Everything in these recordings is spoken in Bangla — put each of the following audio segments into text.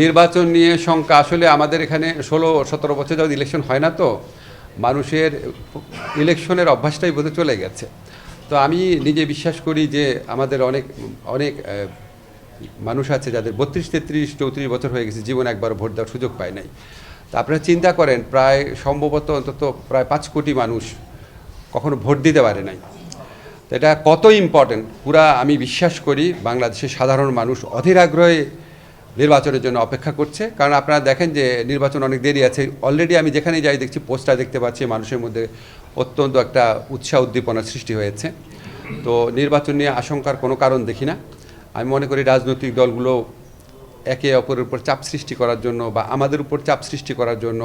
নির্বাচন নিয়ে শঙ্কা। আসলে আমাদের এখানে ষোলো, সতেরো বছর যাওয়া ইলেকশন হয় না তো। মানুষের ইলেকশনের অভ্যাসটাই বোধহয় চলে গেছে। তো আমি নিজে বিশ্বাস করি যে আমাদের অনেক অনেক মানুষ আছে যাদের বত্রিশ, তেত্রিশ, চৌত্রিশ বছর হয়ে গেছে, জীবনে একবার ভোট দেওয়ার সুযোগ পায় নাই। তা আপনারা চিন্তা করেন, প্রায় সম্ভবত অন্তত প্রায় পাঁচ কোটি মানুষ কখনো ভোট দিতে পারে নাই। এটা কত ইম্পর্টেন্ট পুরা আমি বিশ্বাস করি বাংলাদেশের সাধারণ মানুষ অধীর আগ্রহে নির্বাচনের জন্য অপেক্ষা করছে। কারণ আপনারা দেখেন যে নির্বাচন অনেক দেরি আছে। অলরেডি আমি যেখানে যাই দেখছি পোস্টার দেখতে পাচ্ছি মানুষের মধ্যে অত্যন্ত একটা উৎসাহ উদ্দীপনার সৃষ্টি হয়েছে। তো নির্বাচন নিয়ে আশঙ্কার কোনো কারণ দেখি না। আমি মনে করি রাজনৈতিক দলগুলো একে অপরের উপর চাপ সৃষ্টি করার জন্য বা আমাদের উপর চাপ সৃষ্টি করার জন্য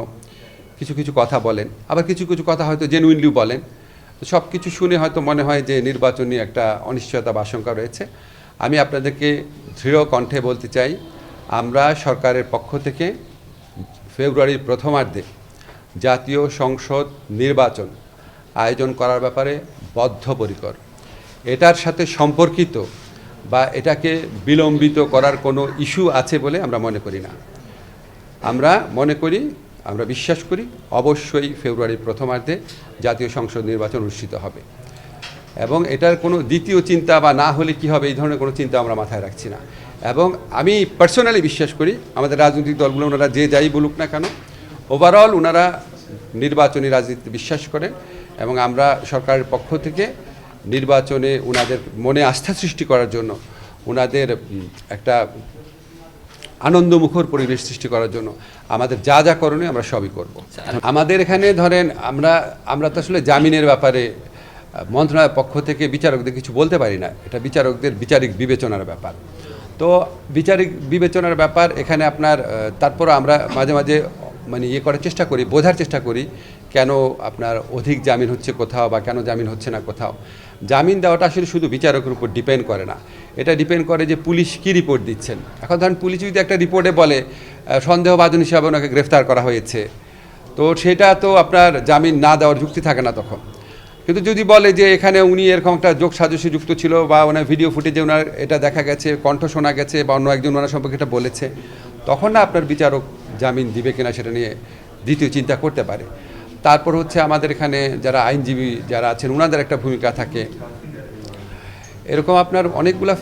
কিছু কিছু কথা বলেন। আবার কিছু কিছু কথা হয়তো জেনুইনলিও বলেন। তো সব কিছু শুনে হয়তো মনে হয় যে নির্বাচন একটা অনিশ্চয়তা বা আশঙ্কা রয়েছে। আমি আপনাদেরকে দৃঢ় কণ্ঠে বলতে চাই আমরা সরকারের পক্ষ থেকে ফেব্রুয়ারির প্রথমার্ধে জাতীয় সংসদ নির্বাচন আয়োজন করার ব্যাপারে বদ্ধপরিকর। এটার সাথে সম্পর্কিত বা এটাকে বিলম্বিত করার কোনো ইস্যু আছে বলে আমরা মনে করি না। আমরা মনে করি, আমরা বিশ্বাস করি অবশ্যই ফেব্রুয়ারির প্রথমার্ধে জাতীয় সংসদ নির্বাচন অনুষ্ঠিত হবে। এবং এটার কোনো দ্বিতীয় চিন্তা বা না হলে কি হবে এই ধরনের কোনো চিন্তা আমরা মাথায় রাখছি না। এবং আমি পার্সোনালি বিশ্বাস করি আমাদের রাজনৈতিক দলগুলো, ওনারা যে যাই বলুক না কেন ওভারঅল ওনারা নির্বাচনী রাজনীতিতে বিশ্বাস করেন এবং আমরা সরকারের পক্ষ থেকে নির্বাচনে ওনাদের মনে আস্থা সৃষ্টি করার জন্য, ওনাদের একটা আনন্দমুখর পরিবেশ সৃষ্টি করার জন্য আমাদের যা যা করণীয় আমরা সবই করব। আমাদের এখানে ধরেন আমরা আমরা তো আসলে জামিনের ব্যাপারে মন্ত্রণালয়ের পক্ষ থেকে বিচারকদের কিছু বলতে পারি না, এটা বিচারকদের বিচারিক বিবেচনার ব্যাপার। তো বিচারিক বিবেচনার ব্যাপার এখানে আপনার তারপর আমরা মাঝে মাঝে মানে ইয়ে করার চেষ্টা করি বোঝার চেষ্টা করি কেন আপনার অধিক জামিন হচ্ছে কোথাও বা কেন জামিন হচ্ছে না কোথাও। জামিন দেওয়াটা আসলে শুধু বিচারকের উপর ডিপেন্ড করে না। এটা ডিপেন্ড করে যে পুলিশ কী রিপোর্ট দিচ্ছেন। এখন ধরেন পুলিশ যদি একটা রিপোর্টে বলে আহ, সন্দেহভাজন হিসাবে ওনাকে গ্রেফতার করা হয়েছে তো সেটা তো আপনার জামিন না দেওয়ার যুক্তি থাকে না তখন। কিন্তু যদি বলে যে এখানে উনি এরকম একটা যোগ সাজসে যুক্ত ছিল বা ওনার ভিডিও ফুটেজে ওনার এটা দেখা গেছে, কণ্ঠ শোনা গেছে বা অন্য একজন ওনার সম্পর্কে এটা বলেছে, তখন না আপনার বিচারক জামিন দিবে কিনা সেটা নিয়ে দ্বিতীয় চিন্তা করতে পারে। তারপর হচ্ছে আমাদের এখানে যারা আইনজীবী যারা আছেন ওনাদের একটা ভূমিকা থাকে। এরকম আপনার অনেকগুলা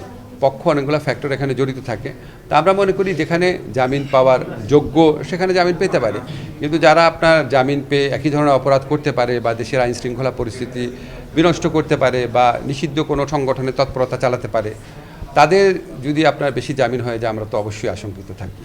পক্ষ অনেকগুলো ফ্যাক্টর এখানে জড়িত থাকে। তা আমরা মনে করি যেখানে জামিন পাওয়ার যোগ্য, সেখানে জামিন পেতে পারে। কিন্তু যারা আপনার জামিন পেয়ে একই ধরনের অপরাধ করতে পারে বা দেশের আইন শৃঙ্খলা পরিস্থিতি বিনষ্ট করতে পারে বা নিষিদ্ধ কোনো সংগঠনের তৎপরতা চালাতে পারে, তাদের যদি আপনার বেশি জামিন হয়, যে আমরা তো অবশ্যই আশঙ্কিত থাকি।